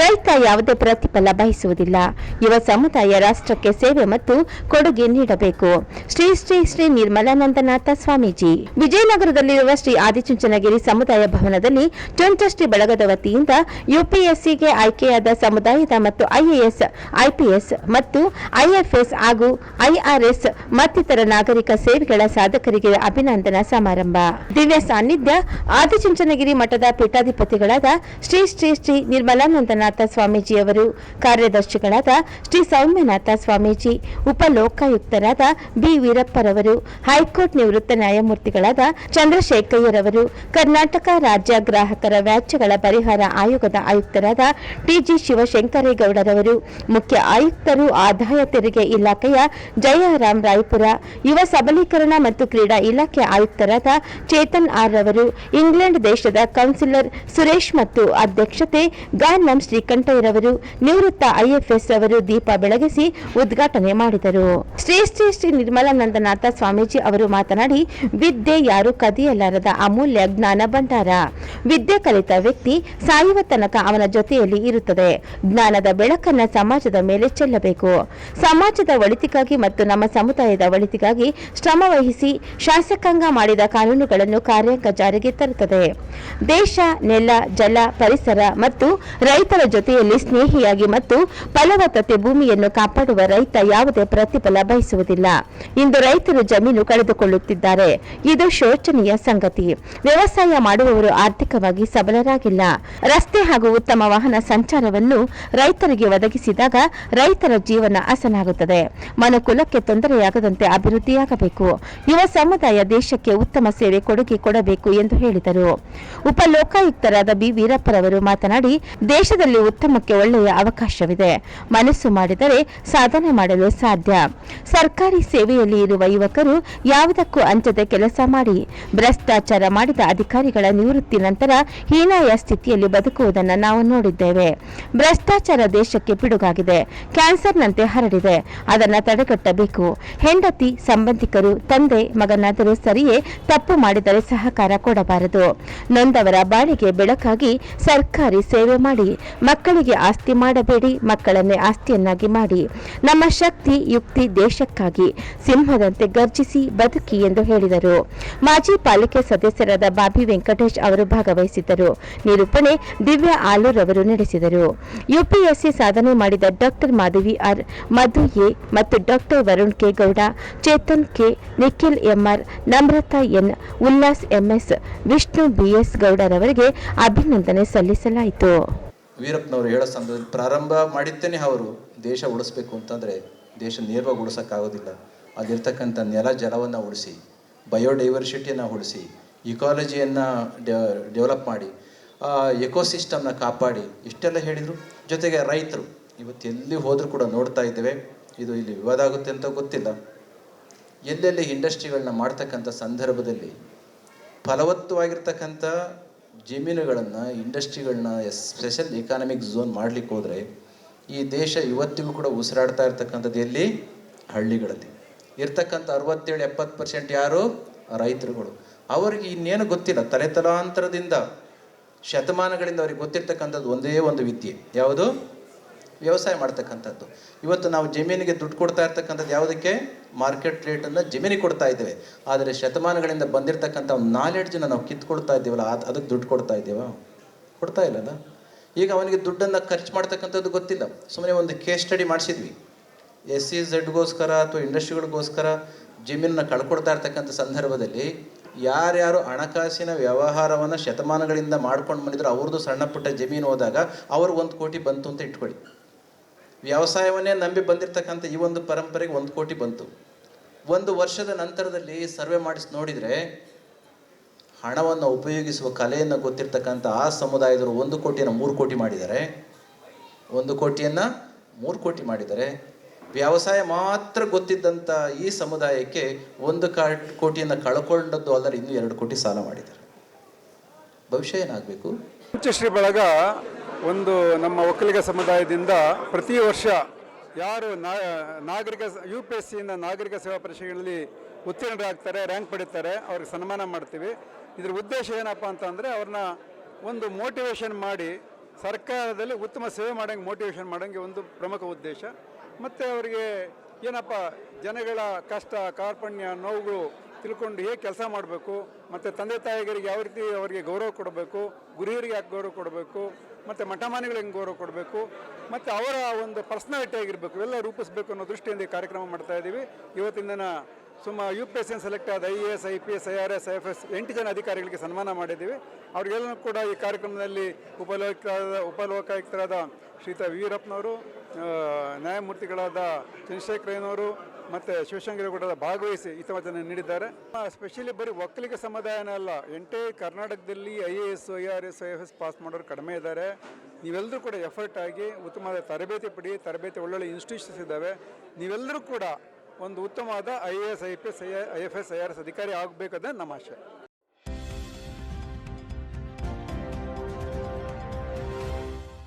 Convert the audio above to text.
ರೈತ ಯಾವುದೇ ಪ್ರತಿಫಲ ಬಯಸುವುದಿಲ್ಲ. ಯುವ ಸಮುದಾಯ ರಾಷ್ಟ್ರಕ್ಕೆ ಸೇವೆ ಮತ್ತು ಕೊಡುಗೆ ನೀಡಬೇಕು. ಶ್ರೀ ಶ್ರೀ ಶ್ರೀ ನಿರ್ಮಲಾನಂದನಾಥ ಸ್ವಾಮೀಜಿ. ವಿಜಯನಗರದಲ್ಲಿರುವ ಶ್ರೀ ಆದಿಚುಂಚನಗಿರಿ ಸಮುದಾಯ ಭವನದಲ್ಲಿ ಚುಂಚಶ್ರೀ ಬಳಗದ ವತಿಯಿಂದ ಯುಪಿಎಸ್ಸಿಗೆ ಆಯ್ಕೆಯಾದ ಸಮುದಾಯದ ಮತ್ತು ಐಎಎಸ್, ಐಪಿಎಸ್ ಮತ್ತು ಐಎಫ್ಎಸ್ ಹಾಗೂ ಐಆರ್ಎಸ್ ಮತ್ತಿತರ ನಾಗರಿಕ ಸೇವೆಗಳ ಸಾಧಕರಿಗೆ ಅಭಿನಂದನಾ ಸಮಾರಂಭ. ದಿವ್ಯ ಸಾನ್ನಿಧ್ಯ ಆದಿಚುಂಚನಗಿರಿ ಮಠದ ಪೀಠಾಧಿಪತಿಗಳಾದ ಶ್ರೀ ಶ್ರೀ ಶ್ರೀ ನಿರ್ಮಲಾನಂದನಾಥ ಸ್ವಾಮೀಜಿಯವರು ಕಾರ್ಯದರ್ಶಿಗಳಾದ ಶ್ರೀ ಸೌಮ್ಯನಾಥ ಸ್ವಾಮೀಜಿ, ಉಪಲೋಕಾಯುಕ್ತರಾದ ಬಿ. ವೀರಪ್ಪರವರು, ಹೈಕೋರ್ಟ್ ನಿವೃತ್ತ ನ್ಯಾಯಮೂರ್ತಿಗಳಾದ ಚಂದ್ರಶೇಖಯ್ಯರವರು, ಕರ್ನಾಟಕ ರಾಜ್ಯ ಗ್ರಾಹಕರ ವ್ಯಾಜ್ಯಗಳ ಪರಿಹಾರ ಆಯೋಗದ ಆಯುಕ್ತರಾದ ಟಿಜಿ ಶಿವಶಂಕರೇಗೌಡರವರು, ಮುಖ್ಯ ಆಯುಕ್ತರು ಆದಾಯ ತೆರಿಗೆ ಇಲಾಖೆಯ ಜಯರಾಮ್ ರಾಯ್ಪುರ, ಯುವ ಸಬಲೀಕರಣ ಮತ್ತು ಕ್ರೀಡಾ ಇಲಾಖೆ ಆಯುಕ್ತರಾದ ಚೇತನ್ ಆರ್ ರವರು, ಇಂಗ್ಲೆಂಡ್ ದೇಶದ ಕೌನ್ಸಿಲರ್ ಸುರೇಶ್ ಮತ್ತು ಅಧ್ಯಕ್ಷತೆ ಗಾನ್ನಂ ಶ್ರೀಕಂಠಯ್ಯರವರು ನಿವೃತ್ತ ಐಎಫ್ಎಸ್ ರವರು ದೀಪ ಬೆಳಗಿಸಿ ಉದ್ಘಾಟನೆ ಮಾಡಿದರು. ಶ್ರೀ ಶ್ರೀ ಶ್ರೀ ನಿರ್ಮಲಾನಂದನಾಥ ಸ್ವಾಮೀಜಿ ಅವರು ಮಾತನಾಡಿ, ವಿದ್ಯೆ ಯಾರು ಕದಿಯಲಾರದ ಅಮೂಲ್ಯ ಜ್ಞಾನ ಭಂಡಾರ. ವಿದ್ಯೆ ಕಲಿತ ವ್ಯಕ್ತಿ ಸಾಯುವ ತನಕ ಅವನ ಜೊತೆಯಲ್ಲಿ ಇರುತ್ತದೆ. ಜ್ಞಾನದ ಬೆಳಕನ್ನ ಸಮಾಜದ ಮೇಲೆ ಚೆಲ್ಲಬೇಕು. ಸಮಾಜದ ಒಳಿತಿಗಾಗಿ ಮತ್ತು ನಮ್ಮ ಸಮುದಾಯದ ಒಳಿತಿಗಾಗಿ ಶ್ರಮ ವಹಿಸಿ ಶಾಸಕಾಂಗ ಮಾಡಿದ ಕಾನೂನುಗಳನ್ನು ಕಾರ್ಯಾಂಗ ಜಾರಿಗೆ ತರುತ್ತದೆ. ದೇಶ, ನೆಲ, ಜಲ, ಪರಿಸರ ಮತ್ತು ರೈತರ ಜೊತೆಯಲ್ಲಿ ಸ್ನೇಹಿಯಾಗಿ ಮತ್ತು ಫಲವತ್ತತೆ ಭೂಮಿಯನ್ನು ಕಾಪಾಡುವ ರೈತ ಯಾವುದೇ ಪ್ರತಿಫಲ ಬಯಸುವುದಿಲ್ಲ. ಇಂದು ರೈತರು ಜಮೀನು ಕಳೆದುಕೊಳ್ಳುತ್ತಿದ್ದಾರೆ. ಇದು ಶೋಚನೀಯ ಸಂಗತಿ. ವ್ಯವಸಾಯ ಮಾಡುವವರು ಆರ್ಥಿಕವಾಗಿ ಸಬಲರಾಗಿಲ್ಲ. ರಸ್ತೆ ಹಾಗೂ ಉತ್ತಮ ವಾಹನ ಸಂಚಾರವನ್ನು ರೈತರಿಗೆ ಒದಗಿಸಿದಾಗ ರೈತರ ಜೀವನ ಅಸನಾಗುತ್ತದೆ ಮನುಕುಲಕ್ಕೆ ತೊಂದರೆಯಾಗದಂತೆ ಅಭಿವೃದ್ಧಿಯಾಗಬೇಕು. ಯುವ ಸಮುದಾಯ ದೇಶಕ್ಕೆ ಉತ್ತಮ ಸೇವೆ ಕೊಡುಗೆ ಕೊಡಬೇಕು ಎಂದು ಹೇಳಿದರು. ಉಪಲೋಕಾಯುಕ್ತರಾದ ಬಿ. ವೀರಪ್ಪರವರು ಮಾತನಾಡಿ, ದೇಶದಲ್ಲಿ ಉತ್ತಮಕ್ಕೆ ಒಳ್ಳೆಯ ಅವಕಾಶವಿದೆ. ಮನಸ್ಸು ಮಾಡಿದರೆ ಸಾಧನೆ ಮಾಡಲು ಸಾಧ್ಯ. ಸರ್ಕಾರಿ ಸೇವೆಯಲ್ಲಿ ಇರುವ ಯುವಕರು ಯಾವುದಕ್ಕೂ ಅಂಜದೆ ಕೆಲಸ ಮಾಡಿ. ಭ್ರಷ್ಟಾಚಾರ ಮಾಡಿದ ಅಧಿಕಾರಿಗಳ ನಿವೃತ್ತಿ ನಂತರ ಹೀನಾಯ ಸ್ಥಿತಿಯಲ್ಲಿ ಬದುಕುವುದನ್ನು ನಾವು ನೋಡಿದ್ದೇವೆ. ಭ್ರಷ್ಟಾಚಾರ ದೇಶಕ್ಕೆ ಪಿಡುಗಾಗಿದೆ. ಕ್ಯಾನ್ಸರ್ನಂತೆ ಹರಡಿದೆ. ಅದನ್ನು ತಡೆಗಟ್ಟಬೇಕು. ಹೆಂಡತಿ, ಸಂಬಂಧಿಕರು, ತಂದೆ, ಮಗನಾದರೂ ಸರಿಯೇ ತಪ್ಪು ಮಾಡಿದರೆ ಸಹಕಾರ ಕೊಡಬಾರದು. ನೊಂದವರ ಬಾಳಿಗೆ ಬೆಳಕಾಗಿ ಸರ್ಕಾರಿ ಸೇವೆ ಮಾಡಿ. ಮಕ್ಕಳಿಗೆ ಆಸ್ತಿ ಮಾಡಬೇಡಿ, ಮಕ್ಕಳನ್ನೇ ಆಸ್ತಿಯನ್ನಾಗಿ ಮಾಡಿ. ನಮ್ಮ ಶಕ್ತಿ, ಯುಕ್ತಿ ದೇಶಕ್ಕಾಗಿ ಸಿಂಹದಂತೆ ಗರ್ಜಿಸಿ ಬದುಕಿ ಎಂದು ಹೇಳಿದರು. ಮಾಜಿ ಪಾಲಿಕೆ ಸದಸ್ಯರಾದ ಬಾಬಿ ವೆಂಕಟೇಶ್ ಅವರು ಭಾಗವಹಿಸಿದ್ದರು. ನಿರೂಪಣೆ ದಿವ್ಯಾ ಆಲೂರ್ ಅವರು ನಡೆಸಿದರು. ಯುಪಿಎಸ್ಸಿ ಸಾಧನೆ ಮಾಡಿದ doctor Madhavi R Madhu A ಮತ್ತು doctor Varun K Gowda, Chetan K Nikhil MR Namratha N Ullas MS Vishnu BS ಗೌಡರವರಿಗೆ ಅಭಿನಂದನೆ ಸಲ್ಲಿಸಲಾಯಿತು. ವೀರಪ್ಪನವರು ಹೇಳೋ ಸಂದರ್ಭದಲ್ಲಿ ಪ್ರಾರಂಭ ಮಾಡಿದ್ದೇನೆ ಅವರು. ದೇಶ ಉಳಿಸ್ಬೇಕು ಅಂತಂದರೆ ದೇಶ ನೇರವಾಗಿ ಉಳಿಸೋಕ್ಕಾಗೋದಿಲ್ಲ ಅಲ್ಲಿರ್ತಕ್ಕಂಥ ನೆಲ ಜಲವನ್ನು ಉಳಿಸಿ, ಬಯೋಡೈವರ್ಸಿಟಿಯನ್ನು ಉಳಿಸಿ, ಇಕಾಲಜಿಯನ್ನು ಡೆವಲಪ್ ಮಾಡಿ ಎಕೋಸಿಸ್ಟಮ್ನ ಕಾಪಾಡಿ, ಇಷ್ಟೆಲ್ಲ ಹೇಳಿದರು. ಜೊತೆಗೆ ರೈತರು, ಇವತ್ತು ಎಲ್ಲಿ ಹೋದರೂ ಕೂಡ ನೋಡ್ತಾ ಇದ್ದೇವೆ. ಇದು ಇಲ್ಲಿ ವಿವಾದ ಆಗುತ್ತೆ ಅಂತ ಗೊತ್ತಿಲ್ಲ. ಎಲ್ಲೆಲ್ಲಿ ಇಂಡಸ್ಟ್ರಿಗಳನ್ನ ಮಾಡ್ತಕ್ಕಂಥ ಸಂದರ್ಭದಲ್ಲಿ ಫಲವತ್ತವಾಗಿರ್ತಕ್ಕಂಥ ಜಮೀನುಗಳನ್ನು, ಇಂಡಸ್ಟ್ರಿಗಳನ್ನ ಸ್ಪೆಷಲ್ ಎಕಾನಮಿಕ್ ಝೋನ್ ಮಾಡಲಿಕ್ಕೆ ಹೋದರೆ ಈ ದೇಶ ಇವತ್ತಿಗೂ ಕೂಡ ಉಸಿರಾಡ್ತಾ ಇರ್ತಕ್ಕಂಥದ್ದು ಎಲ್ಲಿ? ಹಳ್ಳಿಗಳಲ್ಲಿ. ಇರ್ತಕ್ಕಂಥ ಅರವತ್ತೇಳು, ಎಪ್ಪತ್ತು ಪರ್ಸೆಂಟ್ ಯಾರು? ರೈತರುಗಳು. ಅವರಿಗೆ ಇನ್ನೇನು ಗೊತ್ತಿಲ್ಲ. ತಲೆ ತಲಾಂತರದಿಂದ ಶತಮಾನಗಳಿಂದ ಅವ್ರಿಗೆ ಗೊತ್ತಿರ್ತಕ್ಕಂಥದ್ದು ಒಂದೇ ಒಂದು ವಿದ್ಯೆ. ಯಾವುದು? ವ್ಯವಸಾಯ ಮಾಡ್ತಕ್ಕಂಥದ್ದು. ಇವತ್ತು ನಾವು ಜಮೀನಿಗೆ ದುಡ್ಡು ಕೊಡ್ತಾ ಇರ್ತಕ್ಕಂಥದ್ದು ಯಾವುದಕ್ಕೆ? ಮಾರ್ಕೆಟ್ ರೇಟನ್ನು ಜಮೀನಿ ಕೊಡ್ತಾ ಇದ್ದೇವೆ. ಆದರೆ ಶತಮಾನಗಳಿಂದ ಬಂದಿರತಕ್ಕಂಥ ಒಂದು ನಾಲೆಡ್ಜನ್ನು ನಾವು ಕಿತ್ಕೊಡ್ತಾ ಇದ್ದೀವಲ್ಲ, ಅದು, ಅದಕ್ಕೆ ದುಡ್ಡು ಕೊಡ್ತಾ ಇದ್ದೀವ? ಕೊಡ್ತಾ ಇಲ್ಲಲ್ಲ ಈಗ ಅವನಿಗೆ ದುಡ್ಡನ್ನು ಖರ್ಚು ಮಾಡ್ತಕ್ಕಂಥದ್ದು ಗೊತ್ತಿಲ್ಲ. ಸುಮ್ಮನೆ ಒಂದು ಕೇಸ್ ಸ್ಟಡಿ ಮಾಡಿಸಿದ್ವಿ. ಎಸ್ ಸಿ ಝಡ್ಗೋಸ್ಕರ ಅಥವಾ ಇಂಡಸ್ಟ್ರಿಗಳಿಗೋಸ್ಕರ ಜಮೀನನ್ನು ಕಳ್ಕೊಡ್ತಾ ಇರ್ತಕ್ಕಂಥ ಸಂದರ್ಭದಲ್ಲಿ ಯಾರ್ಯಾರು ಹಣಕಾಸಿನ ವ್ಯವಹಾರವನ್ನು ಶತಮಾನಗಳಿಂದ ಮಾಡ್ಕೊಂಡು ಬಂದಿದ್ರು, ಅವ್ರದ್ದು ಸಣ್ಣ ಪುಟ್ಟ ಜಮೀನು ಹೋದಾಗ ಅವರು ಒಂದು ಕೋಟಿ ಬಂತು ಅಂತ ಇಟ್ಕೊಳ್ಳಿ. ವ್ಯವಸಾಯವನ್ನೇ ನಂಬಿ ಬಂದಿರತಕ್ಕಂಥ ಈ ಒಂದು ಪರಂಪರೆಗೆ ಒಂದು ಕೋಟಿ ಬಂತು. ಒಂದು ವರ್ಷದ ನಂತರದಲ್ಲಿ ಸರ್ವೆ ಮಾಡಿಸಿ ನೋಡಿದರೆ ಹಣವನ್ನು ಉಪಯೋಗಿಸುವ ಕಲೆಯನ್ನು ಗೊತ್ತಿರ್ತಕ್ಕಂಥ ಆ ಸಮುದಾಯದವರು ಒಂದು ಕೋಟಿಯನ್ನು ಮೂರು ಕೋಟಿ ಮಾಡಿದ್ದಾರೆ. ಒಂದು ಕೋಟಿಯನ್ನು ಮೂರು ಕೋಟಿ ಮಾಡಿದ್ದಾರೆ. ವ್ಯವಸಾಯ ಮಾತ್ರ ಗೊತ್ತಿದ್ದಂಥ ಈ ಸಮುದಾಯಕ್ಕೆ ಒಂದು ಕಾ ಕೋಟಿಯನ್ನು ಕಳ್ಕೊಂಡದ್ದು ಅಲ್ಲದೆ ಇನ್ನೂ ಎರಡು ಕೋಟಿ ಸಾಲ ಮಾಡಿದ್ದಾರೆ. ಭವಿಷ್ಯ ಏನಾಗಬೇಕು? ಪಂಚಶ್ರೀ ಬಳಗ ಒಂದು ನಮ್ಮ ಒಕ್ಕಲಿಗ ಸಮುದಾಯದಿಂದ ಪ್ರತಿ ವರ್ಷ ಯಾರು ನಾಗರಿಕ ಯು ಪಿ ಎಸ್ ಸಿಯಿಂದ ನಾಗರಿಕ ಸೇವಾ ಪರೀಕ್ಷೆಗಳಲ್ಲಿ ಉತ್ತೀರ್ಣರಾಗ್ತಾರೆ ರ್ಯಾಂಕ್ ಪಡಿತಾರೆ, ಅವ್ರಿಗೆ ಸನ್ಮಾನ ಮಾಡ್ತೀವಿ. ಇದ್ರ ಉದ್ದೇಶ ಏನಪ್ಪ ಅಂತಂದರೆ ಅವ್ರನ್ನ ಒಂದು ಮೋಟಿವೇಶನ್ ಮಾಡಿ, ಸರ್ಕಾರದಲ್ಲಿ ಉತ್ತಮ ಸೇವೆ ಮಾಡೋಂಗೆ ಮೋಟಿವೇಶನ್ ಮಾಡೋಂಗೆ ಒಂದು ಪ್ರಮುಖ ಉದ್ದೇಶ. ಮತ್ತು ಅವರಿಗೆ ಏನಪ್ಪ, ಜನಗಳ ಕಷ್ಟ, ಕಾರ್ಪಣ್ಯ ನೋವುಗಳು ತಿಳ್ಕೊಂಡು ಹೇಗೆ ಕೆಲಸ ಮಾಡಬೇಕು, ಮತ್ತು ತಂದೆ ತಾಯಿಗರಿಗೆ ಯಾವ ರೀತಿ ಅವರಿಗೆ ಗೌರವ ಕೊಡಬೇಕು ಗುರಿಯರಿಗೆ ಯಾಕೆ ಗೌರವ ಕೊಡಬೇಕು ಮತ್ತು ಮಠಮಾನಿಗಳು ಹೆಂಗೆ ಗೌರವ ಕೊಡಬೇಕು? ಮತ್ತು ಅವರ ಒಂದು ಪರ್ಸ್ನಾಲಿಟಿ ಆಗಿರಬೇಕು ಎಲ್ಲ ರೂಪಿಸಬೇಕು ಅನ್ನೋ ದೃಷ್ಟಿಯಿಂದ ಈ ಕಾರ್ಯಕ್ರಮ ಮಾಡ್ತಾ ಇದ್ದೀವಿ ಇವತ್ತಿನ ಸುಮಾರು U P S N select ಆದ I A S I P S I R S I F S ಎಂಟು ಜನ ಅಧಿಕಾರಿಗಳಿಗೆ ಸನ್ಮಾನ ಮಾಡಿದ್ದೀವಿ. ಅವ್ರಿಗೆಲ್ಲರೂ ಕೂಡ ಈ ಕಾರ್ಯಕ್ರಮದಲ್ಲಿ ಉಪಲೋಕಾಯುಕ್ತರಾದ ಉಪಲೋಕಾಯುಕ್ತರಾದ ಶ್ರೀತಾ ವೀರಪ್ಪನವರು ನ್ಯಾಯಮೂರ್ತಿಗಳಾದ ಚಂದ್ರಶೇಖರಯ್ಯನವರು ಮತ್ತು ಶಿವಶಂಕರೇಗೌಡರ ಭಾಗವಹಿಸಿ ಹಿತವಚನ ನೀಡಿದ್ದಾರೆ. ಸ್ಪೆಷಲಿ ಬರೀ ಒಕ್ಕಲಿಗ ಸಮುದಾಯನೇ ಅಲ್ಲ ಎಂಟೇ ಕರ್ನಾಟಕದಲ್ಲಿ I A S I R S I F S pass ಮಾಡೋರು ಕಡಿಮೆ ಇದ್ದಾರೆ. ನೀವೆಲ್ಲರೂ ಕೂಡ ಎಫರ್ಟ್ ಆಗಿ ಉತ್ತಮವಾದ ತರಬೇತಿ ಪಡಿ, ತರಬೇತಿ ಒಳ್ಳೊಳ್ಳೆ ಇನ್ಸ್ಟಿಟ್ಯೂಷನ್ಸ್ ಇದ್ದಾವೆ. ನೀವೆಲ್ಲರೂ ಕೂಡ ಒಂದು ಉತ್ತಮವಾದ I A S I P S I F S I R S ಅಧಿಕಾರಿ ಆಗಬೇಕಂದ್ರೆ ನಮ್ಮ ಆಶೆ.